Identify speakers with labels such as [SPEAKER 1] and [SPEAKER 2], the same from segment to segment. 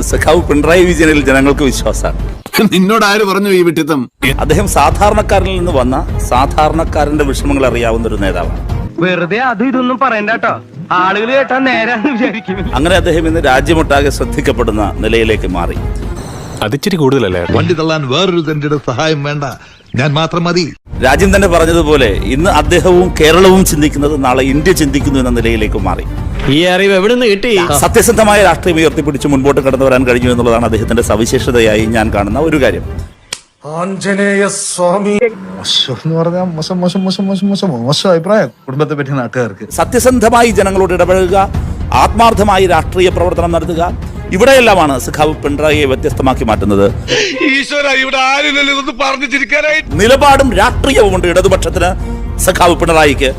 [SPEAKER 1] സഖാവ് പിണറായി വിജയനിൽ ജനങ്ങൾക്ക് വിശ്വാസമാണ്.
[SPEAKER 2] നിന്നോട് ആര് പറഞ്ഞു ഈ വിട്ടിത്തം?
[SPEAKER 1] അദ്ദേഹം സാധാരണക്കാരിൽ നിന്ന് വന്ന സാധാരണക്കാരന്റെ വിഷമങ്ങൾ അറിയാവുന്ന ഒരു നേതാവാണ്.
[SPEAKER 3] വെറുതെ അത് ഇതൊന്നും പറയണ്ട കേട്ടോ ആളുകൾ കേട്ടാ നേരാന്ന് വിചാരിക്കും.
[SPEAKER 1] അങ്ങനെ അദ്ദേഹം ഇന്ന് രാജ്യമൊട്ടാകെ ശ്രദ്ധിക്കപ്പെടുന്ന നിലയിലേക്ക് മാറി.
[SPEAKER 4] അതിച്ചിരി കൂടുതലല്ലേ?
[SPEAKER 5] വണ്ടി തള്ളാൻ വേറൊരു തന്റെ സഹായം വേണ്ട. ഞാൻ മാത്രം മതി.
[SPEAKER 1] രാജ്യം തന്നെ പറഞ്ഞതുപോലെ ഇന്ന് അദ്ദേഹവും കേരളവും ചിന്തിക്കുന്നത് നാളെ ഇന്ത്യ ചിന്തിക്കുന്നു എന്ന നിലയിലേക്ക് മാറി.
[SPEAKER 6] ഈ അറിവ് എവിടെ നിന്ന് കിട്ടി
[SPEAKER 1] സത്യസന്ധമായ രാഷ്ട്രീയം ഉയർത്തിപ്പിടിച്ച് മുൻപോട്ട് കടന്നു വരാൻ കഴിഞ്ഞു എന്നുള്ളതാണ് അദ്ദേഹത്തിന്റെ സവിശേഷതയായി ഞാൻ കാണുന്ന ഒരു കാര്യം.
[SPEAKER 5] മോശം എന്ന് പറഞ്ഞാൽ മോശം മോശം മോശം മോശം മോശം മോശം അഭിപ്രായം. കുടുംബത്തെ പറ്റി നാട്ടുകാർക്ക്.
[SPEAKER 1] സത്യസന്ധമായി ജനങ്ങളോട് ഇടപഴകുക ആത്മാർത്ഥമായി രാഷ്ട്രീയ പ്രവർത്തനം നടത്തുക ഇവിടെയെല്ലാമാണ് സഖാവ് പിണറായിയെ വ്യത്യസ്തമാക്കി മാറ്റുന്നത്. നിലപാടും രാഷ്ട്രീയവും ഉണ്ട് ഇടതുപക്ഷത്തിന് സഖാവ് പിണറായിക്ക്.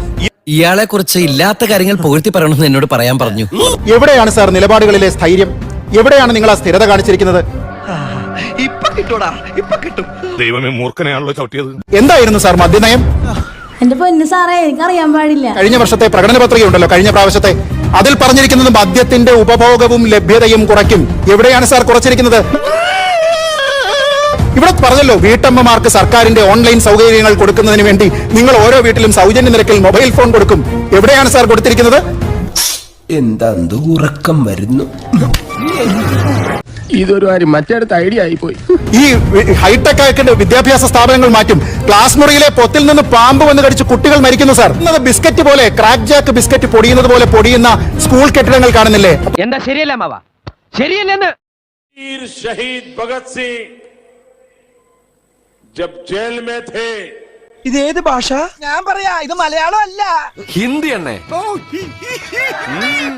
[SPEAKER 6] ഇയാളെ കുറിച്ച് ഇല്ലാത്ത കാര്യങ്ങൾ പുകഴ്ത്തി പറയണമെന്ന് എന്നോട് പറയാൻ പറഞ്ഞു.
[SPEAKER 7] എവിടെയാണ് സാർ നിലപാടുകളിലെ സ്ഥൈര്യം? എവിടെയാണ് നിങ്ങൾ ആ സ്ഥിരത കാണിച്ചിരിക്കുന്നത്?
[SPEAKER 4] ദൈവമേ മൂർഖനെയാണല്ലോ ചവിട്ടിയത്.
[SPEAKER 7] എന്തായിരുന്നു സാർ മദ്യനയം?
[SPEAKER 8] എന്റെ പൊന്നു സാറേ എനിക്ക് അറിയാൻ പാടില്ല.
[SPEAKER 7] കഴിഞ്ഞ വർഷത്തെ പ്രകടന പത്രികയുണ്ടല്ലോ കഴിഞ്ഞ പ്രാവശ്യത്തെ. അതിൽ പറഞ്ഞിരിക്കുന്നത് മദ്യത്തിന്റെ ഉപഭോഗവും ലഭ്യതയും കുറയ്ക്കും. എവിടെയാണ് സാർ കുറച്ചിരിക്കുന്നത്? ഇവിടെ പറഞ്ഞല്ലോ വീട്ടമ്മമാർക്ക് സർക്കാരിന്റെ ഓൺലൈൻ സൗകര്യങ്ങൾ കൊടുക്കുന്നതിന് വേണ്ടി നിങ്ങൾ ഓരോ വീട്ടിലും സൗജന്യ നിരക്കിൽ മൊബൈൽ ഫോൺ കൊടുക്കും. എവിടെയാണ് സാർ കൊടുത്തിരിക്കുന്നത്?
[SPEAKER 6] എന്താ ഉറക്കം വരുന്നു?
[SPEAKER 3] ഇതൊരു കാര്യം. മറ്റേടത്ത് ഐഡിയ ആയിപ്പോയി.
[SPEAKER 7] ഈ ഹൈടെക് ആക്കിന്റെ വിദ്യാഭ്യാസ സ്ഥാപനങ്ങൾ മാറ്റും. ക്ലാസ് മുറിയിലെ പൊത്തിൽ നിന്ന് പാമ്പ് വന്ന് കടിച്ച് കുട്ടികൾ മരിക്കുന്നു സാർ ഇന്നത് ബിസ്ക്കറ്റ് പോലെ ക്രാക്ക് ജാക്ക് ബിസ്ക്കറ്റ് പൊടിയുന്നത് പോലെ പൊടിയുന്ന സ്കൂൾ കെട്ടിടങ്ങൾ കാണുന്നില്ലേ?
[SPEAKER 3] എന്താ ശരിയല്ല മാവ? ശരിയല്ലെന്ന്.
[SPEAKER 9] ഭഗത് സിംഗ് ജബ് ജയിൽ മേ थे
[SPEAKER 6] ഇത് ഏത് ഭാഷ ഞാൻ പറയാ ഇത് മലയാളം അല്ല ഹിന്ദി എണ്ണേ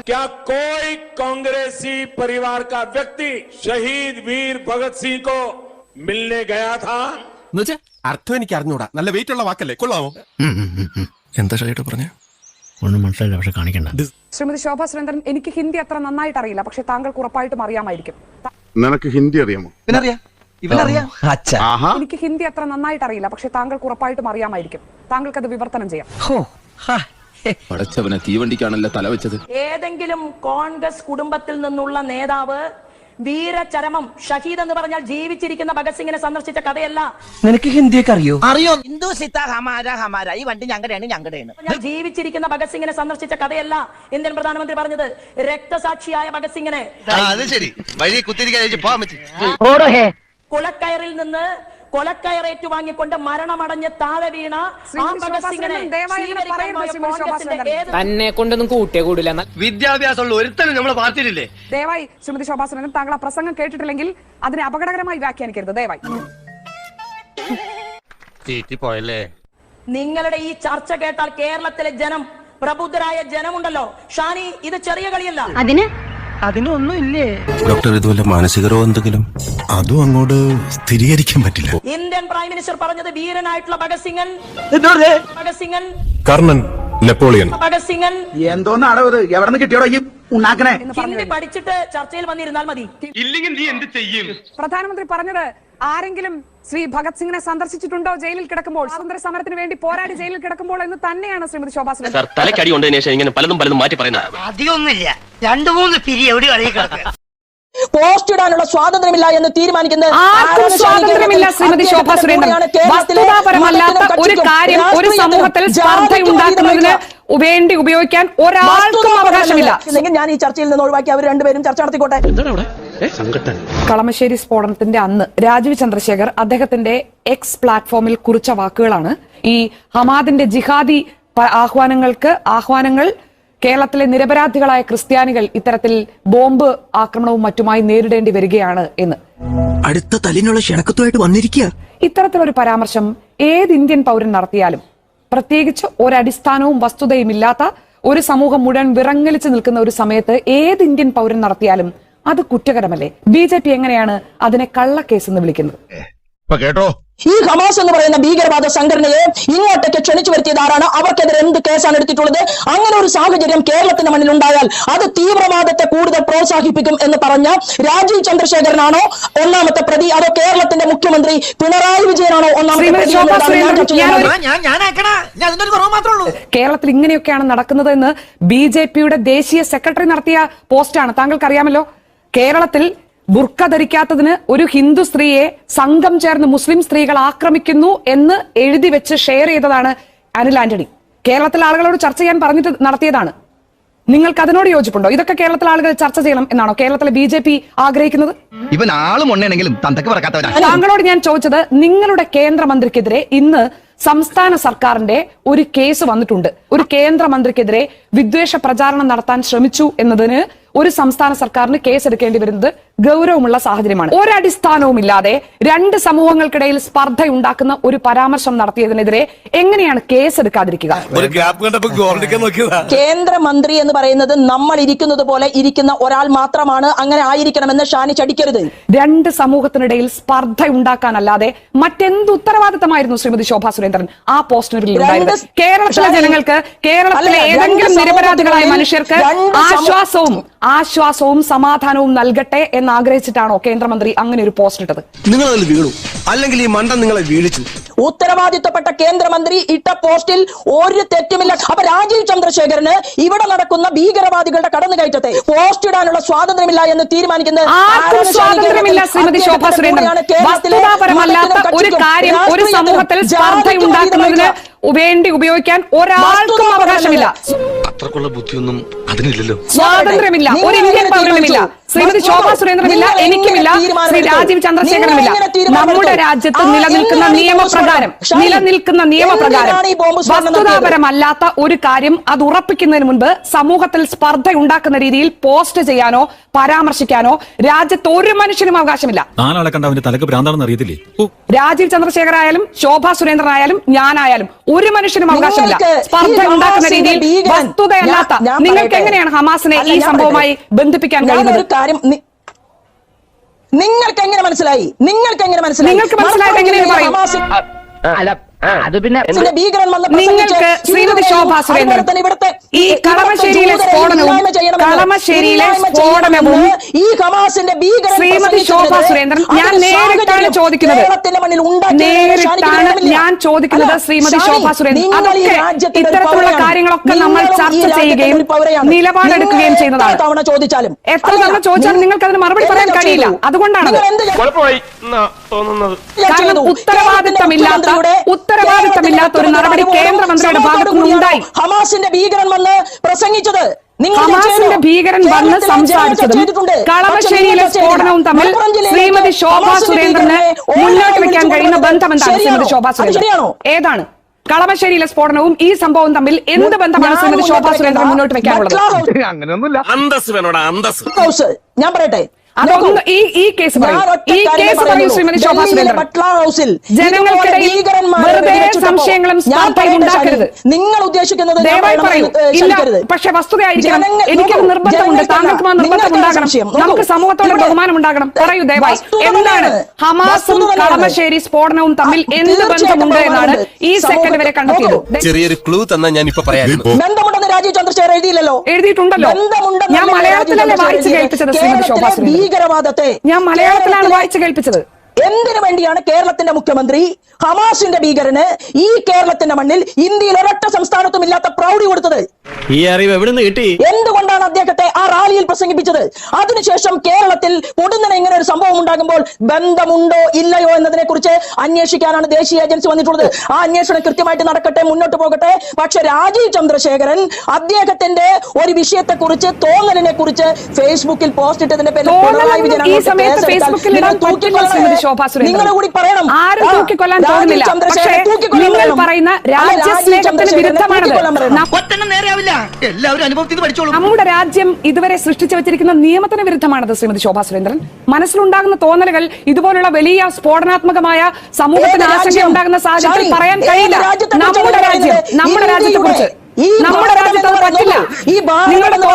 [SPEAKER 9] क्या कोई कांग्रेसी परिवार का व्यक्ति शहीद वीर भगत सिंह को मिलने गया था
[SPEAKER 4] അർത്ഥം എനിക്ക് അറിഞ്ഞൂടാ നല്ല വെയിറ്റ് ഉള്ള വാക്കല്ലേ കൊള്ളാമോ എന്താ ഷൈട്ട് പറഞ്ഞ
[SPEAKER 6] ഒന്നും മനസ്സിലായില്ല പക്ഷെ കാണിക്കണ്ട
[SPEAKER 10] ശ്രീമതി ശോഭ സുരേന്ദ്രൻ എനിക്ക് ഹിന്ദി അത്ര നന്നായിട്ട് അറിയില്ല പക്ഷെ താങ്കൾക്ക് ഉറപ്പായിട്ടും അറിയാമായിരിക്കും
[SPEAKER 5] നിനക്ക് ഹിന്ദി അറിയാമോ
[SPEAKER 6] അച്ഛാ.
[SPEAKER 10] എനിക്ക് ഹിന്ദി അത്ര നന്നായിട്ട് അറിയില്ല പക്ഷെ താങ്കൾക്ക് ഉറപ്പായിട്ടും അറിയാമായിരിക്കും. താങ്കൾക്ക് അത് വിവർത്തനം ചെയ്യാം.
[SPEAKER 2] പടച്ചവനെ തീവണ്ടിക്കാണല്ലോ തല വെച്ചത്
[SPEAKER 8] ഏതെങ്കിലും കോൺഗ്രസ് കുടുംബത്തിൽ നിന്നുള്ള നേതാവ് വീരചരമം ഷഹീദ് എന്ന് പറഞ്ഞാൽ ജീവിച്ചിരിക്കുന്ന ഭഗത് സിംഗിനെ സന്ദർശിച്ച കഥയല്ല.
[SPEAKER 6] നിനക്ക് ഹിന്ദിയൊക്കെ അറിയോ?
[SPEAKER 11] അറിയോ? ഹിന്ദു സിത്ത ഹമാര ഹമാര. ഈ വണ്ടി ഞങ്ങളുടെയാണ് ഞങ്ങളുടെയാണ്.
[SPEAKER 8] ജീവിച്ചിരിക്കുന്ന ഭഗത് സിംഗിനെ സന്ദർശിച്ച കഥയല്ല ഇന്ത്യൻ പ്രധാനമന്ത്രി പറഞ്ഞത്. രക്തസാക്ഷിയായ ഭഗത് സിംഗിനെ.
[SPEAKER 5] അത് ശരി. വഴി കുത്തിരിക്കാൻ പോകാൻ പറ്റി
[SPEAKER 8] കുളക്കയറിൽ നിന്ന് കൊലക്കയറേറ്റു വാങ്ങിക്കൊണ്ട് മരണമടഞ്ഞ് താഴെ വീണ ആ
[SPEAKER 3] തന്നെ കൊണ്ടൊന്നും കൂട്ടിയേ കൂടില്ല. വിദ്യാഭ്യാസമുള്ള ഒരുത്തനും നമ്മളെ പാർട്ടിയിലില്ലേ?
[SPEAKER 10] ദയവായി ശ്രീമതി ശോഭാ സുരേന്ദ്രൻ താങ്കൾ ആ പ്രസംഗം കേട്ടിട്ടില്ലെങ്കിൽ അതിനെ അപകടകരമായി വ്യാഖ്യാനിക്കരുത്. ദയവായി.
[SPEAKER 4] പോയല്ലേ?
[SPEAKER 8] നിങ്ങളുടെ ഈ ചർച്ച കേട്ടാൽ കേരളത്തിലെ ജനം പ്രബുദ്ധരായ ജനമുണ്ടല്ലോ. ഷാനി ഇത് ചെറിയ കളിയല്ല.
[SPEAKER 11] അതിന്
[SPEAKER 3] അതിനൊന്നും ഇല്ലേ
[SPEAKER 4] ഡോക്ടർ ഇതുവല്ല മാനസിക രോഗം എന്തെങ്കിലും? അതും അങ്ങോട്ട് സ്ഥിരീകരിക്കാൻ പറ്റില്ല.
[SPEAKER 8] ഇന്ത്യൻ പ്രൈം മിനിസ്റ്റർ പറഞ്ഞത് വീരനായിട്ടുള്ള ഭഗത് സിംഗൻ ഭഗത് സിംഗൻ
[SPEAKER 4] കർണൻ നെപ്പോളിയൻ.
[SPEAKER 8] ഭഗത് സിംഗൻ
[SPEAKER 7] എന്തോന്നാണോ ഇത്? എവിടെ കിട്ടിയോടോ ഈ ഉണ്ടാക്കണേ
[SPEAKER 8] ഹിന്ദി പഠിച്ചിട്ട് ചർച്ചയിൽ വന്നിരുന്നാൽ മതി.
[SPEAKER 3] ഇല്ലെങ്കിൽ നീ എന്ത് ചെയ്യും?
[SPEAKER 10] പ്രധാനമന്ത്രി പറഞ്ഞത് ആരെങ്കിലും ശ്രീ ഭഗത് സിംഗിനെ സന്ദർശിച്ചിട്ടുണ്ടോ ജയിലിൽ കിടക്കുമ്പോൾ? സ്വാതന്ത്ര്യ സമരത്തിന് വേണ്ടി പോരാടി ജയിലിൽ കിടക്കുമ്പോൾ എന്ന് തന്നെയാണ് ശ്രീമതി ശോഭാ സുരേന്ദ്രൻ
[SPEAKER 6] തലക്കടി കൊണ്ടതിന് ശേഷം ഇങ്ങനെ പലതും പലതും മാറ്റി പറയുന്നത്
[SPEAKER 11] അധികമൊന്നുമില്ല. രണ്ടു മൂന്ന് പിരി എവിടെ കിടക്കുക?
[SPEAKER 8] പോസ്റ്റ് ഇടാനുള്ള സ്വാതന്ത്ര്യമില്ല എന്ന് തീരുമാനിക്കുന്നത്
[SPEAKER 10] ആർക്കും സ്വാതന്ത്ര്യമില്ല ശ്രീമതി ശോഭാ സുരേന്ദ്രൻ. വസ്തുതാപരമല്ലാത്ത ഒരു കാര്യം ഒരു സമൂഹത്തിൽ സ്പർദ്ധ ഉണ്ടാക്കുന്നതിന് വേണ്ടി ഉപയോഗിക്കാൻ ഒരാൾക്കും അവകാശമില്ല.
[SPEAKER 8] ഞാൻ ഈ ചർച്ചയിൽ നിന്ന് ഒഴിവാക്കി അവർ രണ്ടുപേരും ചർച്ച നടത്തിക്കോട്ടെ.
[SPEAKER 10] കളമശ്ശേരി സ്ഫോടനത്തിന്റെ അന്ന് രാജീവ് ചന്ദ്രശേഖർ അദ്ദേഹത്തിന്റെ എക്സ് പ്ലാറ്റ്ഫോമിൽ കുറിച്ച വാക്കുകളാണ്. ഈ ഹമാദിന്റെ ജിഹാദി ആഹ്വാനങ്ങൾക്ക് ആഹ്വാനങ്ങൾ കേരളത്തിലെ നിരപരാധികളായ ക്രിസ്ത്യാനികൾ ഇത്തരത്തിൽ ബോംബ് ആക്രമണവും മറ്റുമായി നേരിടേണ്ടി വരികയാണ് എന്ന്.
[SPEAKER 6] അടുത്ത തലിനുള്ള ക്ഷണക്കത്തുമായിട്ട് വന്നിരിക്കുക
[SPEAKER 10] ഇത്തരത്തിലൊരു പരാമർശം ഏത് ഇന്ത്യൻ പൗരൻ നടത്തിയാലും പ്രത്യേകിച്ച് ഒരടിസ്ഥാനവും വസ്തുതയും ഇല്ലാത്ത ഒരു സമൂഹം മുഴുവൻ വിറങ്ങലിച്ചു നിൽക്കുന്ന ഒരു സമയത്ത് ഏത് ഇന്ത്യൻ പൗരൻ നടത്തിയാലും അത് കുറ്റകരമല്ലേ? ബി ജെ പി എങ്ങനെയാണ് അതിനെ കള്ളക്കേസ് എന്ന് വിളിക്കുന്നത്
[SPEAKER 5] ഇപ്പൊ കേട്ടോ.
[SPEAKER 8] ഈ ഹമാസ് എന്ന് പറയുന്ന ഭീകരവാദ സംഘടനയെ ഇങ്ങോട്ടേക്ക് ക്ഷണിച്ചു വരുത്തിയത് ആരാണ് അവർക്കെതിരെ എന്ത് കേസാണ് എടുത്തിട്ടുള്ളത്? അങ്ങനെ ഒരു സാഹചര്യം കേരളത്തിന്റെ മണ്ണിൽ ഉണ്ടായാൽ അത് തീവ്രവാദത്തെ കൂടുതൽ പ്രോത്സാഹിപ്പിക്കും എന്ന് പറഞ്ഞ രാജീവ് ചന്ദ്രശേഖരനാണോ ഒന്നാമത്തെ പ്രതി? അതോ കേരളത്തിന്റെ മുഖ്യമന്ത്രി പിണറായി വിജയനാണോ ഒന്നാമത്തെ പ്രതി
[SPEAKER 10] കേരളത്തിൽ ഇങ്ങനെയൊക്കെയാണ് നടക്കുന്നത് എന്ന് ബി ജെ പിയുടെ ദേശീയ സെക്രട്ടറി നടത്തിയ പോസ്റ്റാണ്. താങ്കൾക്ക് അറിയാമല്ലോ കേരളത്തിൽ ബുർക്ക ധരിക്കാത്തതിന് ഒരു ഹിന്ദു സ്ത്രീയെ സംഘം ചേർന്ന് മുസ്ലിം സ്ത്രീകൾ ആക്രമിക്കുന്നു എന്ന് എഴുതി വെച്ച് ഷെയർ ചെയ്തതാണ് അനിൽ ആന്റണി. കേരളത്തിലെ ആളുകളോട് ചർച്ച ചെയ്യാൻ പറഞ്ഞിട്ട് നടത്തിയതാണ്. നിങ്ങൾക്ക് അതിനോട് യോജിപ്പുണ്ടോ? ഇതൊക്കെ കേരളത്തിലെ ആളുകൾ ചർച്ച ചെയ്യണം എന്നാണോ? കേരളത്തിലെ ബി ജെ പി ആഗ്രഹിക്കുന്നത്?
[SPEAKER 6] ഇവൻ ആളും
[SPEAKER 10] താങ്കളോട് ഞാൻ ചോദിച്ചത് നിങ്ങളുടെ കേന്ദ്രമന്ത്രിക്കെതിരെ ഇന്ന് സംസ്ഥാന സർക്കാരിന്റെ ഒരു കേസ് വന്നിട്ടുണ്ട്. ഒരു കേന്ദ്രമന്ത്രിക്കെതിരെ വിദ്വേഷ പ്രചാരണം നടത്താൻ ശ്രമിച്ചു എന്നതിന് ഒരു സംസ്ഥാന സർക്കാരിന് കേസെടുക്കേണ്ടി വരുന്നത് ഗൗരവമുള്ള സാഹചര്യമാണ്. ഒരടിസ്ഥാനവുമില്ലാതെ രണ്ട് സമൂഹങ്ങൾക്കിടയിൽ സ്പർദ്ധ ഉണ്ടാക്കുന്ന ഒരു പരാമർശം നടത്തിയതിനെതിരെ എങ്ങനെയാണ്
[SPEAKER 2] കേസെടുക്കാതിരിക്കുക?
[SPEAKER 8] കേന്ദ്രമന്ത്രി എന്ന് പറയുന്നത് നമ്മൾ ഇരിക്കുന്നത് പോലെ ഇരിക്കുന്ന ഒരാൾ മാത്രമാണ് അങ്ങനെ ആയിരിക്കണമെന്ന് ഷാനി ചടിക്കരുത്.
[SPEAKER 10] രണ്ട് സമൂഹത്തിനിടയിൽ സ്പർദ്ധ ഉണ്ടാക്കാനല്ലാതെ മറ്റെന്ത് ഉത്തരവാദിത്തമായിരുന്നു ശ്രീമതി ശോഭാ സുരേന്ദ്രൻ ആ പോസ്റ്ററിൽ ഉണ്ടായത് കേരളത്തിലെ ജനങ്ങൾക്ക് കേരളത്തിലെ ഏതെങ്കിലും നിരപരാധികളായ മനുഷ്യർക്ക് ആശ്വാസവും ആശ്വാസവും സമാധാനവും നൽകട്ടെ എന്ന് ആഗ്രഹിച്ചിട്ടാണോ കേന്ദ്രമന്ത്രി അങ്ങനെ ഒരു പോസ്റ്റ് ഇട്ടത്?
[SPEAKER 6] നിങ്ങൾ അതിൽ വീണു. അല്ലെങ്കിൽ ഈ മണ്ഡം നിങ്ങളെ വീഴിച്ചു.
[SPEAKER 8] ഉത്തരവാദിത്തപ്പെട്ട കേന്ദ്രമന്ത്രി ഇട്ട പോസ്റ്റിൽ ഒരു തെറ്റുമില്ല. അപ്പൊ രാജീവ് ചന്ദ്രശേഖരന് ഇവിടെ നടക്കുന്ന ഭീകരവാദികളുടെ കടന്നുകയറ്റത്തെ പോസ്റ്റ് ഇടാനുള്ള സ്വാതന്ത്ര്യമില്ല എന്ന് തീരുമാനിക്കുന്നത്
[SPEAKER 10] ആർക്കും സ്വാതന്ത്ര്യമില്ല ശ്രീമതി ശോഭാ സുരേന്ദ്രൻ. വസ്തുതാപരമല്ലാത്ത ഒരു കാര്യം ഒരു സമൂഹത്തിൽ വേണ്ടി ഉപയോഗിക്കാൻ ഒരാൾക്കും അവകാശമില്ല.
[SPEAKER 2] അത്രക്കുള്ള ബുദ്ധിയൊന്നും അതിനില്ലല്ലോ.
[SPEAKER 10] സ്വാതന്ത്ര്യമില്ല. ഒരു ഇന്ത്യൻ പൗരനുമില്ല. ശ്രീമതി ശോഭ സുരേന്ദ്രനില്ല എനിക്കുമില്ല ശ്രീ രാജീവ്
[SPEAKER 8] തീരുമാനമെടുത്തു?
[SPEAKER 10] നമ്മുടെ രാജ്യത്ത് നിലനിൽക്കുന്ന നിയമപ്രകാരം നിലനിൽക്കുന്ന നിയമപ്രകാരം
[SPEAKER 8] ഈ ബോംബ് സ്ഫോടനം
[SPEAKER 10] വസ്തുതാപരമല്ലാത്ത ഒരു കാര്യം അത് ഉറപ്പിക്കുന്നതിന് മുൻപ് സമൂഹത്തിൽ സ്പർദ്ധ ഉണ്ടാക്കുന്ന രീതിയിൽ പോസ്റ്റ് ചെയ്യാനോ പരാമർശിക്കാനോ രാജ്യത്ത് ഒരു മനുഷ്യനും അവകാശമില്ല.
[SPEAKER 4] നാലാളെ കണ്ട അവന്റെ തലക്ക് ഭ്രാന്താണെന്ന് അറിയത്തില്ലേ?
[SPEAKER 10] രാജീവ് ചന്ദ്രശേഖർ ആയാലും ശോഭാ സുരേന്ദ്രൻ ആയാലും ഞാനായാലും ഒരു മനുഷ്യനും അവകാശമില്ല. സ്പർദ്ധ ഉണ്ടാക്കുന്ന രീതിയിൽ വസ്തുതയല്ലാത്ത നിങ്ങൾക്ക്. എങ്ങനെയാണ് ഹമാസിനെ ഈ സംഭവമായി ബന്ധിപ്പിക്കാൻ കഴിയുന്നത്?
[SPEAKER 8] കാര്യം നിങ്ങൾക്ക് എങ്ങനെ മനസ്സിലായി? നിങ്ങൾക്ക് എങ്ങനെ മനസ്സിലായി?
[SPEAKER 10] നിങ്ങൾക്ക് മനസ്സിലായത് എങ്ങനെയാണ് പറയൂ.
[SPEAKER 3] അത് പിന്നെ
[SPEAKER 10] നിങ്ങൾക്ക് ശ്രീമതി ശോഭാ സുരേന്ദ്രൻ
[SPEAKER 8] ഇവിടുത്തെ
[SPEAKER 10] ഈ കളമശ്ശേരിയിലെ സ്ഫോടനവും കളമശ്ശേരിയിലെ സ്ഫോടനവും
[SPEAKER 8] ഈ ഹമാസിന്റെ
[SPEAKER 10] ശ്രീമതി ശോഭാ സുരേന്ദ്രൻ ഞാൻ നേരിട്ടാണ് ചോദിക്കുന്നത്. നേരിട്ടാണ് ഞാൻ ചോദിക്കുന്നത് ശ്രീമതി ശോഭാ സുരേന്ദ്രൻ അതൊക്കെ ഇത്തരത്തിലുള്ള കാര്യങ്ങളൊക്കെ നമ്മൾ ചർച്ച ചെയ്യുകയും. നിലപാടെടുക്കുകയും ചെയ്യുന്നതാണ്
[SPEAKER 8] എത്ര തവണ ചോദിച്ചാലും
[SPEAKER 10] എത്ര തവണ ചോദിച്ചാലും നിങ്ങൾക്ക് അതിന് മറുപടി പറയാൻ കഴിയില്ല. അതുകൊണ്ടാണ്
[SPEAKER 3] കുഴപ്പമായി. തോന്നുന്നത്?
[SPEAKER 10] കാരണം? ഉത്തരവാദിത്തമില്ലാത്ത ഉത്തരവാദിത്തമില്ലാത്ത ഒരു നടപടി കേന്ദ്രമന്ത്രിയുടെ ഭാഗത്തു
[SPEAKER 8] സമൂഹത്തോട്
[SPEAKER 10] നിന്നുണ്ടായി.
[SPEAKER 8] കൂടിയാണോ ഹമാസിന്റെ ഭീകരൻ വന്ന് പ്രസംഗിച്ചത്.
[SPEAKER 10] ഹമാസിന്റെ? ഭീകരൻ വന്ന് സംസാരിച്ചതും കളമശ്ശേരിയിലെ സ്ഫോടനവും തമ്മിൽ ശ്രീമതി ശോഭാ സുരേന്ദ്രന് മുന്നോട്ട് വെക്കാൻ കഴിയുന്ന ബന്ധം എന്താണ് ശ്രീമതി ശോഭാ സുരേന്ദ്രൻ? ഏതാണ്? കളമശ്ശേരിയിലെ സ്ഫോടനവും ഈ സംഭവവും തമ്മിൽ എന്ത് ബന്ധമാണ് ശ്രീമതി ശോഭാ
[SPEAKER 8] മുന്നോട്ട്
[SPEAKER 10] സുരേന്ദ്രൻ മുന്നോട്ട് വെക്കാനുള്ളത്?
[SPEAKER 3] അങ്ങനെയൊന്നുമില്ല.
[SPEAKER 2] അന്തസ് വേണോടാ അന്തസ്
[SPEAKER 8] ഞാൻ പറയട്ടെ?
[SPEAKER 10] ഈ ഈ കേസ് ഈ കേസ് പറയൂ ശ്രീമതി ശോഭാ
[SPEAKER 8] ഡൽഹിയിലെ
[SPEAKER 10] സുരേന്ദ്രൻ.
[SPEAKER 8] ബട്ട്ലർ ഹൗസിൽ
[SPEAKER 10] ജനങ്ങൾക്കിടയിൽ വെറുതെ സംശയങ്ങളും ഉണ്ടാക്കരുത്.
[SPEAKER 8] നിങ്ങൾ ഉദ്ദേശിക്കുന്നത്
[SPEAKER 10] ദയവായി പറയൂ. ഇല്ല. പക്ഷെ വസ്തുതയായിരിക്കണം.
[SPEAKER 8] എനിക്ക്
[SPEAKER 10] നിർബന്ധമുണ്ട്. താങ്കൾക്ക് നിർബന്ധം ഉണ്ടാകണം. നമുക്ക് സമൂഹത്തോട് ബഹുമാനം ഉണ്ടാകണം. പറയൂ ദയവായി. എന്താണ്. ഹമാസും കളമശ്ശേരി സ്ഫോടനവും തമ്മിൽ എന്ത് ബന്ധമുണ്ട് എന്നാണ് ഈ സെക്കൻഡ് വരെ കണ്ടെത്തിയത്.
[SPEAKER 4] ചെറിയൊരു ക്ലൂ തന്നെ ഞാൻ ഇപ്പൊ പറയാം
[SPEAKER 8] ബന്ധമുണ്ടെന്ന് രാജീവ് ചന്ദ്രശേഖർ എഴുതിയില്ലല്ലോ.
[SPEAKER 10] എഴുതിയിട്ടുണ്ടല്ലോ. ഞാൻ
[SPEAKER 8] മലയാളത്തിൽ
[SPEAKER 10] മലയാളത്തിലല്ലേ വായിച്ചു കേൾപ്പിച്ചത് ശ്രീമതി ശോഭാ സുരേന്ദ്രൻ.
[SPEAKER 8] ഭീകരവാദത്തെ
[SPEAKER 10] ഞാൻ മലയാളത്തിലാണ് വായിച്ചു കേൾപ്പിച്ചത്.
[SPEAKER 8] എന്തിനു വേണ്ടിയാണ് കേരളത്തിന്റെ മുഖ്യമന്ത്രി ഹമാസിന്റെ ഭീകരന് ഈ കേരളത്തിന്റെ മണ്ണിൽ ഇന്ത്യയിൽ ഒരൊറ്റ സംസ്ഥാനത്തും ഇല്ലാത്ത പ്രൗഢി കൊടുത്തത്?
[SPEAKER 6] ഈ അറിവ് എവിടെ നിന്ന് കിട്ടി?
[SPEAKER 8] എന്തുകൊണ്ടാണ് അദ്ദേഹത്തെ ആ റാലിയിൽ പ്രസംഗിപ്പിച്ചത്? അതിനുശേഷം കേരളത്തിൽ പൊടുന്നനെ ഇങ്ങനെ ഒരു സംഭവം ഉണ്ടാകുമ്പോൾ ബന്ധമുണ്ടോ ഇല്ലയോ എന്നതിനെ കുറിച്ച് അന്വേഷിക്കാനാണ് ദേശീയ ഏജൻസി വന്നിട്ടുള്ളത്. ആ അന്വേഷണം കൃത്യമായിട്ട് നടക്കട്ടെ മുന്നോട്ട് പോകട്ടെ. പക്ഷെ രാജീവ് ചന്ദ്രശേഖരൻ അദ്ദേഹത്തിന്റെ ഒരു വിഷയത്തെ കുറിച്ച് തോന്നലിനെ കുറിച്ച് ഫേസ്ബുക്കിൽ പോസ്റ്റ് ഇട്ടതിന്റെ പേരിൽ പിണറായി വിജയൻ
[SPEAKER 10] ശോഭാ സുരേന്ദ്രൻ
[SPEAKER 8] നിങ്ങൾ കൂടി പറയണം.
[SPEAKER 10] ആരും തൂക്കിക്കൊല്ലാൻ പക്ഷേ നിങ്ങൾ. പറയുന്ന രാജ്യസ്നേഹത്തിന് വിരുദ്ധമാണത്. നമ്മുടെ രാജ്യം ഇതുവരെ സൃഷ്ടിച്ചു വെച്ചിരിക്കുന്ന നിയമത്തിന് വിരുദ്ധമാണത് ശ്രീമതി ശോഭാ സുരേന്ദ്രൻ മനസ്സിലുണ്ടാകുന്ന തോന്നലുകൾ ഇതുപോലുള്ള വലിയ സ്ഫോടനാത്മകമായ സമൂഹത്തിന് ആശങ്ക ഉണ്ടാകുന്ന സാഹചര്യത്തിൽ പറയാൻ കഴിയില്ല. നമ്മുടെ രാജ്യം നമ്മുടെ രാജ്യത്തെ കുറിച്ച്
[SPEAKER 8] ഈ
[SPEAKER 10] പറ്റില്ല.
[SPEAKER 8] ഈ ഭാരതം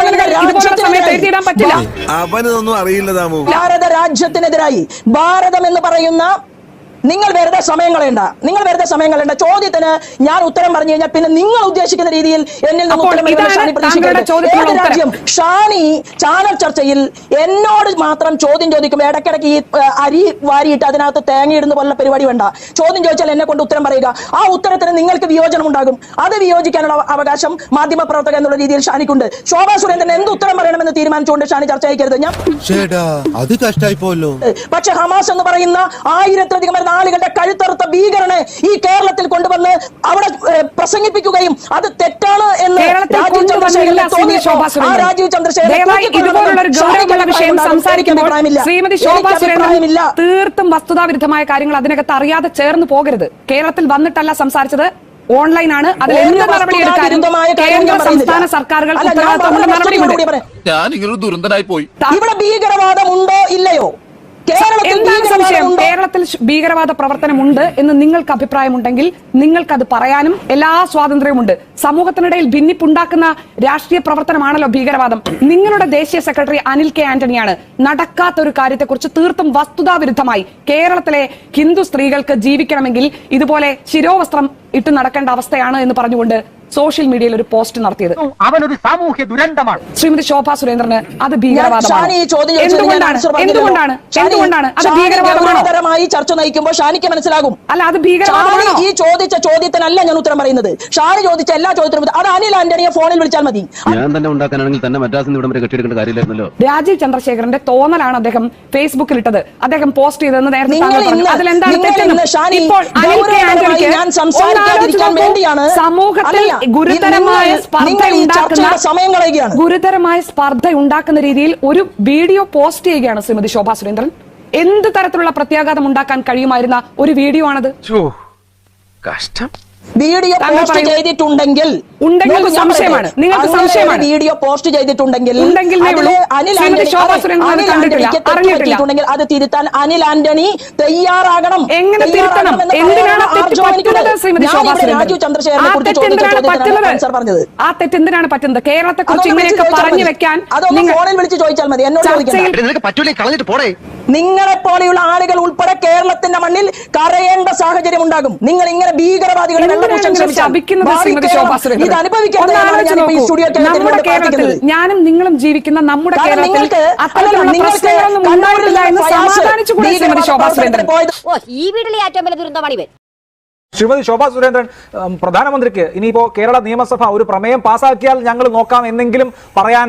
[SPEAKER 2] അവനൊന്നും അറിയില്ല
[SPEAKER 8] ഭാരത രാജ്യത്തിനെതിരായി ഭാരതം എന്ന് പറയുന്ന നിങ്ങൾ വെറുതെ സമയം കളയണ്ട നിങ്ങൾ വെറുതെ സമയം കളയണ്ട ചോദ്യത്തിന് ഞാൻ ഉത്തരം പറഞ്ഞു കഴിഞ്ഞാൽ പിന്നെ നിങ്ങൾ ഉദ്ദേശിക്കുന്ന രീതിയിൽ എന്നിൽ നിന്ന്. രാജ്യം? ഷാനി ചാനൽ ചർച്ചയിൽ എന്നോട് മാത്രം ചോദ്യം ചോദിക്കുമ്പോൾ ഇടയ്ക്കിടയ്ക്ക് ഈ അരി വാരിയിട്ട് അതിനകത്ത് തേങ്ങ ഇടുന്ന പോലുള്ള പരിപാടി വേണ്ട. ചോദ്യം ചോദിച്ചാൽ എന്നെ കൊണ്ട് ഉത്തരം പറയുക. ആ ഉത്തരത്തിന് നിങ്ങൾക്ക് വിയോജനം ഉണ്ടാകും. അത് വിയോജിക്കാനുള്ള അവകാശം മാധ്യമ പ്രവർത്തകൻ എന്നുള്ള രീതിയിൽ ഷാനിക്കുണ്ട്. ശോഭാ സുരേന്ദ്രൻ എന്ത് ഉത്തരം പറയണമെന്ന് തീരുമാനിച്ചുകൊണ്ട് ഷാനി ചർച്ച അയക്കരുത് ഞാൻ
[SPEAKER 4] അത് കഷ്ടായി പോലോ
[SPEAKER 8] പക്ഷെ ഹമാസ് എന്ന് പറയുന്ന ആയിരത്തിലധികം വരുന്ന ആളുകളുടെ കഴുത്തറുത്ത ഭീകരനെ ഈ കേരളത്തിൽ കൊണ്ടുവന്ന് അവിടെ പ്രസംഗിപ്പിക്കുകയും അത് തെറ്റാണ് എന്ന്
[SPEAKER 10] കേരളത്തിൽ
[SPEAKER 8] രാജീവ്
[SPEAKER 10] ശോഭാ
[SPEAKER 8] തോന്നിയപ്പോൾ ആ രാജീവ് ചന്ദ്രശേഖരൻ
[SPEAKER 10] ഒരു ഗൗരവമുള്ള വിഷയം സംസാരിക്കുമ്പോൾ ശ്രീമതി ശോഭാ സുരേന്ദ്രൻ
[SPEAKER 8] അഭിപ്രായമില്ല.
[SPEAKER 10] തീർത്തും വസ്തുതാവിരുദ്ധമായ കാര്യങ്ങൾ അതിനകത്ത് അറിയാതെ ചേർന്ന് പോകരുത്. കേരളത്തിൽ വന്നിട്ടല്ല സംസാരിച്ചത്. ഓൺലൈൻ ആണ്
[SPEAKER 8] അതിൽ
[SPEAKER 10] എന്ത് നടപടി എടുക്കാനും കേന്ദ്ര സംസ്ഥാന
[SPEAKER 8] സർക്കാരുകൾ ഞാൻ
[SPEAKER 2] ഇങ്ങനൊരു ദുരന്തനായി പോയി.
[SPEAKER 8] ഇവിടെ ഭീകരവാദം ഉണ്ടോ ഇല്ലയോ?
[SPEAKER 10] എന്താണ് സംശയം? കേരളത്തിൽ ഭീകരവാദ പ്രവർത്തനമുണ്ട് എന്ന് നിങ്ങൾക്ക് അഭിപ്രായമുണ്ടെങ്കിൽ നിങ്ങൾക്കത് പറയാനും എല്ലാ സ്വാതന്ത്ര്യവുമുണ്ട്. സമൂഹത്തിനിടയിൽ ഭിന്നിപ്പുണ്ടാക്കുന്ന രാഷ്ട്രീയ പ്രവർത്തനമാണല്ലോ ഭീകരവാദം. നിങ്ങളുടെ ദേശീയ സെക്രട്ടറി അനിൽ കെ ആന്റണിയാണ്. നടക്കാത്ത ഒരു കാര്യത്തെക്കുറിച്ച് തീർത്തും വസ്തുതാവിരുദ്ധമായി കേരളത്തിലെ ഹിന്ദു സ്ത്രീകൾക്ക് ജീവിക്കണമെങ്കിൽ ഇതുപോലെ ശിരോവസ്ത്രം ഇട്ട് നടക്കേണ്ട അവസ്ഥയാണ് എന്ന് പറഞ്ഞുകൊണ്ട് സോഷ്യൽ മീഡിയയിൽ ഒരു പോസ്റ്റ് നടത്തിയത്.
[SPEAKER 3] അവനൊരു സാമൂഹ്യ ദുരന്തമാണ്.
[SPEAKER 10] ശ്രീമതി ശോഭാ സുരേന്ദ്രന് അത് ഭീകരവാദമാണ്.
[SPEAKER 8] ഷാനി ഈ ചോദ്യം ചോദിച്ചതിന്
[SPEAKER 10] എന്തുകൊണ്ടാണ്? എന്തുകൊണ്ടാണ്? എന്തുകൊണ്ടാണ്? അത്
[SPEAKER 8] ഭീകരവാദമായി ചർച്ച നയിക്കുമ്പോൾ ഷാനിക്ക് മനസ്സിലാകും.
[SPEAKER 10] അല്ല അത് ഭീകരവാദമാണ്?
[SPEAKER 8] ഈ ചോദിച്ച ചോദ്യത്തിനല്ല ഞാൻ ഉത്തരം പറയുന്നത്. ഷാനി ചോദിച്ച എല്ലാ ചോദ്യത്തിനും അത് അനിൽ ആന്റണിയെ ഫോണിൽ വിളിച്ചാൽ മതി.
[SPEAKER 2] ഞാൻ തന്നെ ഉണ്ടാക്കാനാണെങ്കിൽ തന്നെ മദ്രാസിൽ ഇവിടം വരെ കെട്ടിയെടുക്കേണ്ട കാര്യമില്ലായിരുന്നല്ലോ.
[SPEAKER 10] രാജീവ് ചന്ദ്രശേഖരന്റെ തോന്നലാണ് അദ്ദേഹം ഫേസ്ബുക്കിൽ ഇട്ടത്. അദ്ദേഹം പോസ്റ്റ് ചെയ്തതെന്ന് നേരത്തെ അതിലെന്താണ് തെറ്റെന്ന്?
[SPEAKER 8] ഷാനി
[SPEAKER 10] ഇപ്പോൾ അനിൽ കെ
[SPEAKER 8] ഞാൻ സംസാരിക്കാതിരിക്കാൻ വേണ്ടിയാണ്.
[SPEAKER 10] സമൂഹത്തിൽ ഗുരുതരമായ സ്പർദ്ധ ഉണ്ടാക്കുന്ന ഗുരുതരമായ സ്പർദ്ധ ഉണ്ടാക്കുന്ന രീതിയിൽ ഒരു വീഡിയോ പോസ്റ്റ് ചെയ്യുകയാണ് ശ്രീമതി ശോഭാ സുരേന്ദ്രൻ. എന്ത് തരത്തിലുള്ള പ്രത്യാഘാതം ഉണ്ടാക്കാൻ കഴിയുമായിരുന്ന ഒരു വീഡിയോ ആണത്?
[SPEAKER 3] കഷ്ടം.
[SPEAKER 8] വീഡിയോ പോസ്റ്റ് ചെയ്തിട്ടുണ്ടെങ്കിൽ
[SPEAKER 10] ഉണ്ടെങ്കിൽ സംശയമാണ്. നിങ്ങൾക്ക് സംശയമാണ്.
[SPEAKER 8] വീഡിയോ പോസ്റ്റ് ചെയ്തിട്ടുണ്ടെങ്കിൽ. അനിൽ ആന്റണി അതെ, തിരുത്താൻ അനിൽ ആന്റണി തയ്യാറാകണം.
[SPEAKER 10] എങ്ങനെ തിരുത്തണം? എന്തിനാണ്
[SPEAKER 8] രാജീവ് ചന്ദ്രശേഖരനെ കുറിച്ച് ചോദിച്ച പറഞ്ഞത്.
[SPEAKER 10] ആ തെറ്റ് എന്തിനാണ് പറ്റുന്നത്? കേരളത്തെ കുറിച്ച് ഇങ്ങനെയൊക്കെ പറഞ്ഞു വെക്കാൻ
[SPEAKER 8] അതൊന്ന് ഫോണിൽ വിളിച്ച് ചോദിച്ചാൽ മതി. എന്നോട്
[SPEAKER 3] ചോദിക്കാം പറ്റൂലേ? കളഞ്ഞിട്ട് പോടേ.
[SPEAKER 8] നിങ്ങളെ പോലെയുള്ള ആളുകൾ ഉൾപ്പെടെ കേരളത്തിന്റെ മണ്ണിൽ കരയേണ്ട സാഹചര്യം ഉണ്ടാകും. നിങ്ങൾ ഇങ്ങനെ ഭീകരവാദികളെ? ഇത് അനുഭവിക്കാൻ
[SPEAKER 10] ഞാനും നിങ്ങളും ജീവിക്കുന്ന നമ്മുടെ
[SPEAKER 8] നിങ്ങൾക്ക്
[SPEAKER 12] ഈ വീട്ടിലെ ഏറ്റവും വലിയ ദുരന്തമാണ് ഇവർ
[SPEAKER 6] ശ്രീമതി ശോഭാ സുരേന്ദ്രൻ പ്രധാനമന്ത്രിക്ക് ഇനിയിപ്പോ കേരള നിയമസഭ ഒരു പ്രമേയം പാസാക്കിയാൽ ഞങ്ങൾ നോക്കാം എന്നെങ്കിലും പറയാൻ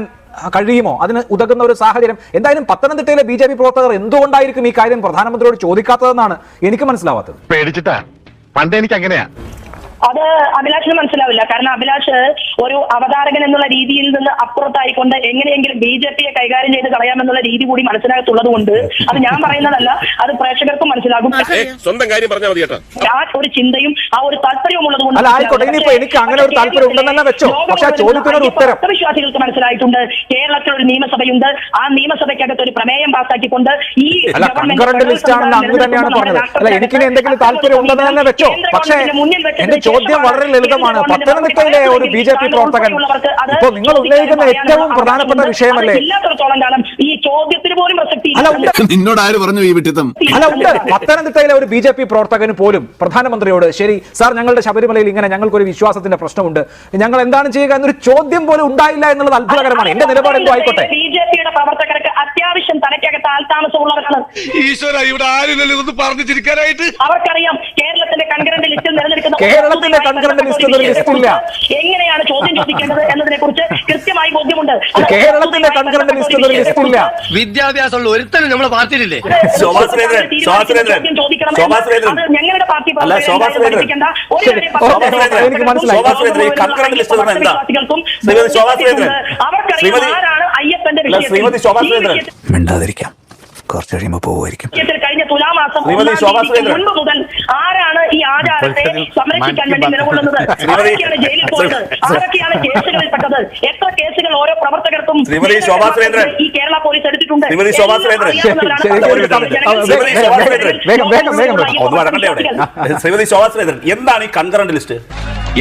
[SPEAKER 6] കഴിയുമോ? അതിന് ഉതകുന്ന ഒരു സാഹചര്യം. എന്തായാലും പത്തനംതിട്ടയിലെ ബി ജെ പി പ്രവർത്തകർ എന്തുകൊണ്ടായിരിക്കും ഈ കാര്യം പ്രധാനമന്ത്രിയോട് ചോദിക്കാത്തതെന്നാണ് എനിക്ക് മനസ്സിലാവാത്തത്.
[SPEAKER 4] പേടിച്ചിട്ടാ? പണ്ട് എനിക്ക് അങ്ങനെയാ
[SPEAKER 8] അത് അഭിലാഷിന് മനസ്സിലാവില്ല. കാരണം അഭിലാഷ് ഒരു അവതാരകൻ എന്നുള്ള രീതിയിൽ നിന്ന് അപ്പുറത്തായിക്കൊണ്ട് എങ്ങനെയെങ്കിലും ബി ജെ പിയെ കൈകാര്യം ചെയ്ത് കളയാമെന്നുള്ള രീതി കൂടി മനസ്സിലാകത്തുള്ളത് കൊണ്ട് അത് ഞാൻ പറയുന്നതല്ല അത് പ്രേക്ഷകർക്കും മനസ്സിലാകും.
[SPEAKER 2] സ്വന്തം കാര്യം പറഞ്ഞാൽ മതി
[SPEAKER 8] ആ ഒരു ചിന്തയും ആ ഒരു താല്പര്യവും ഉള്ളത് കൊണ്ട്
[SPEAKER 6] അല്ല, ആയിക്കോട്ടെ. ഇനിയിപ്പോ എനിക്ക് അങ്ങനെ ഒരു താല്പര്യം ഉണ്ടെന്നല്ല വെച്ചോ. പക്ഷെ ചോദ്യത്തിനൊരു ഉത്തരം.
[SPEAKER 8] വിശ്വാസികൾക്ക് മനസ്സിലായിട്ടുണ്ട്. കേരളത്തിൽ ഒരു നിയമസഭയുണ്ട്. ആ നിയമസഭയ്ക്കകത്ത് ഒരു പ്രമേയം പാസ്സാക്കിക്കൊണ്ട് ഈ
[SPEAKER 6] അല്ല
[SPEAKER 8] ഗവൺമെന്റ്
[SPEAKER 6] കൺകറന്റ് ലിസ്റ്റ് ആണെന്ന് അങ്ങ് തന്നെയാണ് പറഞ്ഞത് അല്ല എനിക്കിനി എന്തെങ്കിലും താല്പര്യം ഉണ്ടെന്ന് തന്നെ വെച്ചോ പക്ഷേ എന്റെ ചോദ്യം വളരെ ലളിതമാണ്. പത്തനംതിട്ടയിലെ ഒരു ബി ജെ പി പ്രവർത്തകൻ ഇപ്പൊ നിങ്ങൾ ഉന്നയിക്കുന്ന ഏറ്റവും പ്രധാനപ്പെട്ട വിഷയമല്ലേ?
[SPEAKER 2] നിന്നോട് ആര് പറഞ്ഞു ഈ വിട്ടിത്തം?
[SPEAKER 6] അല്ല ഉണ്ട് പത്തനംതിട്ടയിലെ ഒരു ബി ജെ പി പ്രവർത്തകന് പോലും പ്രധാനമന്ത്രിയോട് ശരി സാർ ഞങ്ങളുടെ ശബരിമലയിൽ ഇങ്ങനെ ഞങ്ങൾക്കൊരു വിശ്വാസത്തിന്റെ പ്രശ്നമുണ്ട്. ഞങ്ങൾ എന്താണ് ചെയ്യുക എന്നൊരു ചോദ്യം പോലും ഉണ്ടായില്ല എന്നുള്ളത് അത്ഭുതകരമാണ്. എന്റെ നിലപാട് എന്തോ ആയിക്കോട്ടെ.
[SPEAKER 8] അത്യാവശ്യം തലയ്ക്കകത്ത് ആൾതാമസമുള്ളവരാണ്
[SPEAKER 2] ഈശ്വര ഇവിടെ ആരും പറഞ്ഞു ചിരിക്കാനായിട്ട്
[SPEAKER 8] അവർക്കറിയാം കേരളത്തിന്റെ കൺകറന്റ് ലിസ്റ്റിൽ നിലനിൽക്കുന്ന
[SPEAKER 6] കേരളത്തിന്റെ concurrent ലിസ്റ്റിൽ list ഇല്ല.
[SPEAKER 8] എങ്ങനെയാണ് ചോദ്യം ചോദിക്കേണ്ടത് എന്നതിനെ കുറിച്ച് കൃത്യമായി ബോധ്യമുണ്ട്. കേരളത്തിലെ
[SPEAKER 6] കേരളത്തിന്റെ ലിസ്റ്റിൽ list വിദ്യാഭ്യാസം ഉള്ള ഇല്ല.
[SPEAKER 3] വിദ്യാഭ്യാസമുള്ള ഒരുത്തനും നമ്മളെ പാർട്ടിയിലില്ലേ?
[SPEAKER 8] ഞങ്ങളുടെ പാർട്ടി ഒരു
[SPEAKER 6] എനിക്ക് മനസ്സിലായി.
[SPEAKER 8] അവർക്കറിയാം
[SPEAKER 1] ശ്രീമതി-
[SPEAKER 8] ആരാണ് അയ്യപ്പന്റെ
[SPEAKER 1] അല്ല, ശ്രീമതി ശോഭാ
[SPEAKER 8] ഈ
[SPEAKER 1] സുരേന്ദ്രൻ.
[SPEAKER 8] വിഷയത്തിൽ
[SPEAKER 7] മിണ്ടാതിരിക്കാം. കുറച്ച് കഴിയുമ്പോ പോവുമായിരിക്കും.
[SPEAKER 8] കഴിഞ്ഞ തുലാമാസം മുൻപ് മുതൽ ആരാണ് ഈ ആചാരത്തെ സംരക്ഷിക്കാൻ വേണ്ടി നിലകൊള്ളുന്നത്? ആരൊക്കെയാണ് ജയിലിൽ പോയത്? ആരൊക്കെയാണ് കേസുകളിൽപ്പെട്ടത് എത്ര കേസുകൾ ഓരോ പ്രവർത്തകർക്കും ഈ കേരള പോലീസ് എടുത്തിട്ടുണ്ട്.
[SPEAKER 1] ശ്രീമതി ശോഭാ സുരേന്ദ്രൻ. എന്താണ് ഈ കൺകറന്റ് ലിസ്റ്റ്?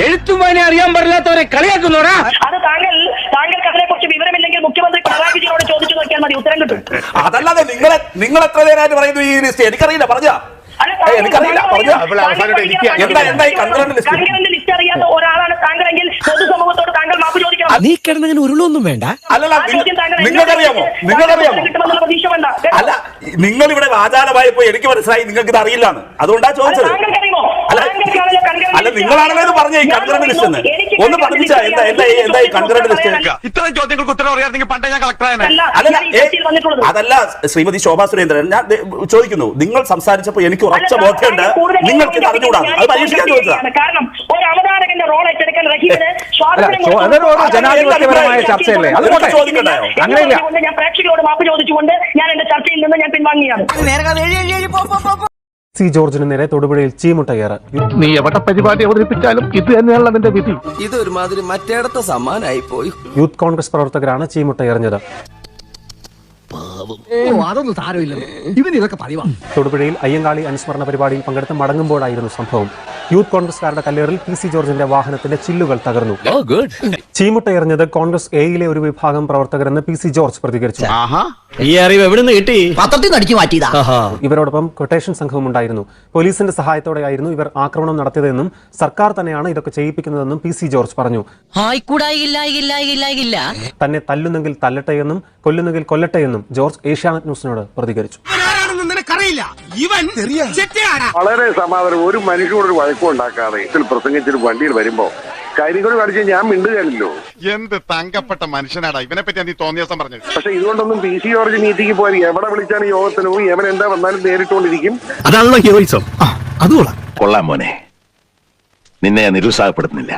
[SPEAKER 3] എഴുത്തും വായന അറിയാൻ പറ്റാത്തവരെ കളിയാക്കുന്നോടാ?
[SPEAKER 8] അത് താങ്കൾ താങ്കൾക്ക് അതിനെക്കുറിച്ച് വിവരമില്ലെങ്കിൽ മുഖ്യമന്ത്രി പിണറായി വിജയനോട് ചോദിച്ചു നോക്കിയാൽ മതി ഉത്തരം കിട്ടും.
[SPEAKER 1] അതല്ലാതെ നിങ്ങളെ നിങ്ങൾ എത്ര നേരമായിട്ട് പറയുന്നു ഈ ലിസ്റ്റ്? എനിക്കറിയില്ല പറഞ്ഞാ. എനിക്കറിയില്ല പറഞ്ഞു. എന്താ എന്താ ഈ ലിസ്റ്റ്?
[SPEAKER 11] ലിസ്റ്റ് അറിയാത്ത ഒരാളാണ് താങ്കളെങ്കിൽ പൊതുസമൂഹത്തോട് താങ്കൾ മാപ്പ് ചോദിക്കണം.
[SPEAKER 4] നീ കിടന്നങ്ങനെ ഉരുളൊന്നും വേണ്ട.
[SPEAKER 1] അല്ലല്ല നിങ്ങൾക്കറിയാമോ? നിങ്ങൾക്കറിയാമോ? അല്ല നിങ്ങൾ ഇവിടെ വാചാലമായപ്പോ എനിക്ക് മനസ്സിലായി നിങ്ങൾക്ക് ഇത് അറിയില്ലാന്ന്. അതുകൊണ്ടാ ചോദിച്ചത്.
[SPEAKER 11] അല്ല?
[SPEAKER 1] അല്ല നിങ്ങളാണല്ലോ ഇത് പറഞ്ഞേ
[SPEAKER 11] ഈ
[SPEAKER 1] കൺകറന്റ് ലിസ്റ്റ് എന്ന് ഒന്ന് പഠിപ്പിച്ച എന്താ എന്താ എന്താ ഈ കൺകറന്റ് ലിസ്റ്റ്
[SPEAKER 3] ഇത്തരം ചോദ്യങ്ങൾക്ക് ഉത്തരം അറിയാമെങ്കിൽ പണ്ടേ ഞാൻ
[SPEAKER 11] കളക്ടർ വന്നിട്ടുള്ളത്.
[SPEAKER 1] അതല്ല ശ്രീമതി ശോഭാ സുരേന്ദ്രൻ ഞാൻ ചോദിക്കുന്നു നിങ്ങൾ സംസാരിച്ചപ്പോൾ എനിക്ക് ഉറച്ച ബോധ്യമുണ്ട് നിങ്ങൾക്ക് ഇത് അറിഞ്ഞുകൂടാ? അത് പരീക്ഷിക്കാൻ
[SPEAKER 11] ചോദിച്ചതാണ്. കാരണം ഒരു അവതാരകന്റെ റോൾ ഏറ്റെടുക്കാൻ റഹീമിന്.
[SPEAKER 6] ജനാധിപത്യപരമായ ചർച്ചയല്ലേ? അത്
[SPEAKER 1] ചോദിക്കണ്ടായോ?
[SPEAKER 6] അങ്ങനെയില്ല.
[SPEAKER 11] ഞാൻ പ്രേക്ഷകരോട് മാപ്പ് ചോദിച്ചുകൊണ്ട് ഞാൻ എന്റെ ചർച്ചയിൽ നിന്ന് ഞാൻ പിൻവാങ്ങിയാണ്.
[SPEAKER 3] സി ജോർജിന് നേരെ തൊടുപുഴയിൽ ചീമുട്ടയേറ്.
[SPEAKER 2] നീ എവിടെ പരിപാടി അവതരിപ്പിച്ചാലും ഇത് തന്നെയാണ് അതിന്റെ വിധി.
[SPEAKER 4] ഇതൊരുമാതിരി മറ്റേടത്തെ സമ്മാനായി പോയി.
[SPEAKER 3] യൂത്ത് കോൺഗ്രസ് പ്രവർത്തകരാണ് ചീമുട്ടയെറിഞ്ഞത്.
[SPEAKER 4] അതൊന്നും സാരമില്ല ഇവൻ ഇതൊക്കെ പറയുവാ
[SPEAKER 3] തൊടുപുഴയിൽ അയ്യങ്കാളി അനുസ്മരണ പരിപാടിയിൽ പങ്കെടുത്ത് മടങ്ങുമ്പോഴായിരുന്നു സംഭവം. യൂത്ത് കോൺഗ്രസ്കാരുടെ കല്ലേറിൽ പി സി ജോർജിന്റെ വാഹനത്തിന്റെ ചില്ലുകൾ തകർന്നു. ചീമുട്ട എറിഞ്ഞത് കോൺഗ്രസ് എയിലെ ഒരു വിഭാഗം പ്രവർത്തകരെന്ന് പി സി ജോർജ് പ്രതികരിച്ചു.
[SPEAKER 4] ഈ അറിവ് കിട്ടി?
[SPEAKER 11] പത്രത്തിൽ നിന്ന് അടിച്ചു മാറ്റിയതാ.
[SPEAKER 3] ഇവരോടൊപ്പം കൊട്ടേഷൻ സംഘവും ഉണ്ടായിരുന്നു. പോലീസിന്റെ സഹായത്തോടെയായിരുന്നു ഇവർ ആക്രമണം നടത്തിയതെന്നും സർക്കാർ തന്നെയാണ് ഇതൊക്കെ ചെയ്യിപ്പിക്കുന്നതെന്നും പി സി ജോർജ് പറഞ്ഞു. തന്നെ തല്ലുന്നെങ്കിൽ തല്ലട്ടെ എന്നും കൊല്ലുന്നെങ്കിൽ കൊല്ലട്ടെ എന്നും ജോർജ് ഏഷ്യാനെറ്റ് ന്യൂസിനോട് പ്രതികരിച്ചു.
[SPEAKER 4] നിനക്കറിയില്ല ഇവൻ
[SPEAKER 2] വളരെ സമാധാനം. ഒരു മനുഷ്യനോട് ഒരു വഴക്കം ഉണ്ടാക്കാതെ ഇതിൽ പ്രസംഗിച്ചൊരു വണ്ടിയിൽ വരുമ്പോ കാര്യങ്ങൾ കാണിച്ച് ഞാൻ മിണ്ടുകയല്ലോ.
[SPEAKER 7] എന്ത് തങ്കപ്പെട്ട മനുഷ്യനാടാ? ഇവനെ പറ്റി നീ തോന്നിയാസം ദിവസം പറഞ്ഞത്.
[SPEAKER 2] പക്ഷെ ഇതുകൊണ്ടൊന്നും പി സി ജോർജ് മീറ്റിംഗ് പോയാൽ എവിടെ വിളിച്ചാണ് യോഗത്തിന് പോയി എവൻ എന്താ വന്നാലും നേരിട്ടുകൊണ്ടിരിക്കും
[SPEAKER 7] അതാണല്ലോ ഹീറോയിസം. അതുകൊള്ളാം.
[SPEAKER 2] കൊള്ളാം മോനെ. നിന്നെ ഞാൻ നിരുത്സാഹപ്പെടുത്തുന്നില്ല.